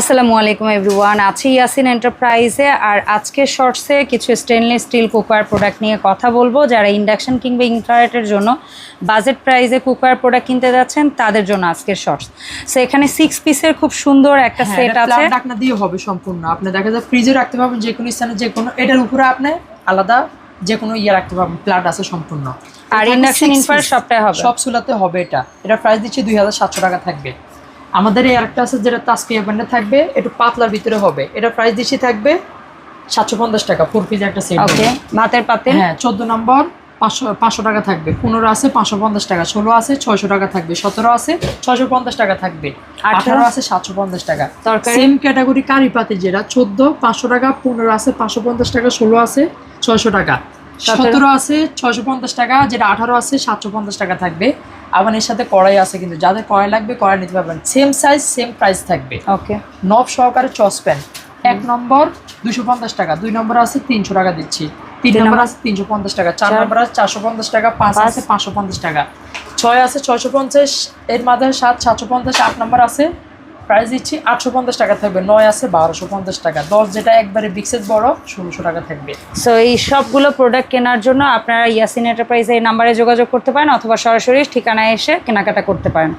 আসসালামু আলাইকুম এভরিওয়ান আছি ইয়াসিন এন্টারপ্রাইজে আর আজকের শর্টসে কিছু স্টেনলেস স্টিল কুকার প্রোডাক্ট নিয়ে কথা বলব। যারা ইন্ডাকশন কিংবা ইনফ্রারেটের জন্য বাজেট প্রাইসে কুকার প্রোডাক্ট কিনতে যাচ্ছেন তাদের জন্য আজকের শর্টস। সো এখানে সিক্স পিসের খুব সুন্দর একটা হ্যাঁ, সেট আছে। flat ঢাকনা দিয়ে হবে সম্পূর্ণ। আপনি দেখা যায় ফ্রিজে রাখতে পারবেন যে কোনো স্থানে যে কোনো এটার উপরে আপনি আলাদা যে কোনো ইয়ে রাখতে পারবেন প্লাট আছে সম্পূর্ণ। আর ইন্ডাকশন ইনফ্রারেট সবটাই হবে। সব চুলাতে হবে এটা। এটা প্রাইস দিচ্ছি দুই হাজার সাতশো টাকা থাকবে। আমাদের এই আরেকটা আছে যেটা তাস্কিয়া ব্র্যান্ডে থাকবে একটু পাতলার ভিতরে হবে। এটা প্রাইস দিচ্ছি থাকবে সাতশো পঞ্চাশ টাকা ফোর পিস একটা সেট ওকে ভাতের পাতিল হ্যাঁ চোদ্দ নম্বর পাঁচশো পাঁচশো টাকা থাকবে। পনেরো আছে পাঁচশো পঞ্চাশ টাকা ষোলো আছে ছয়শো টাকা থাকবে। সতেরো আছে ছয়শো পঞ্চাশ টাকা থাকবে। আঠারো? আছে সাতশো পঞ্চাশ টাকা। তরকারি? সেম ক্যাটাগরি কারি পাতে যেটা চোদ্দ পাঁচশো টাকা পনেরো আছে পাঁচশো পঞ্চাশ টাকা ষোলো আছে ছয়শো টাকা। সতেরো? সতেরো আছে ছয়শো পঞ্চাশ টাকা যেটা আঠারো আছে সাতশো পঞ্চাশ টাকা থাকবে। আবার এর সাথে কড়াই আছে কিন্তু যাদের কড়াই লাগবে কড়াই নিতে পারবেন সেম সাইজ সেম প্রাইস থাকবে ওকে নব সহকারে চসপ্যান এক নম্বর দুশো পঞ্চাশ টাকা দুই নম্বর আছে তিনশো টাকা দিচ্ছি তিন নম্বর? আছে তিনশো পঞ্চাশ টাকা চার। নম্বর আছে চারশো পঞ্চাশ টাকা পাঁচ পাঁচ। আছে পাঁচশো পঞ্চাশ টাকা ছয় আছে ছয়শো পঞ্চাশ এর মাঝে সাত সাতশো পঞ্চাশ আট নম্বর আছে প্রাইস দিচ্ছি আটশো পঞ্চাশ টাকা থাকবে, নয় আছে বারোশো পঞ্চাশ টাকা। দশ যেটা একবারে বিক্সেস বড়, ষোলোশো টাকা থাকবে। সো এই সবগুলো প্রোডাক্ট কেনার জন্য আপনারা ইয়াসিন এন্টারপ্রাইজে এই নাম্বারে যোগাযোগ করতে পারেন অথবা সরাসরি ঠিকানায় এসে কেনাকাটা করতে পারেন।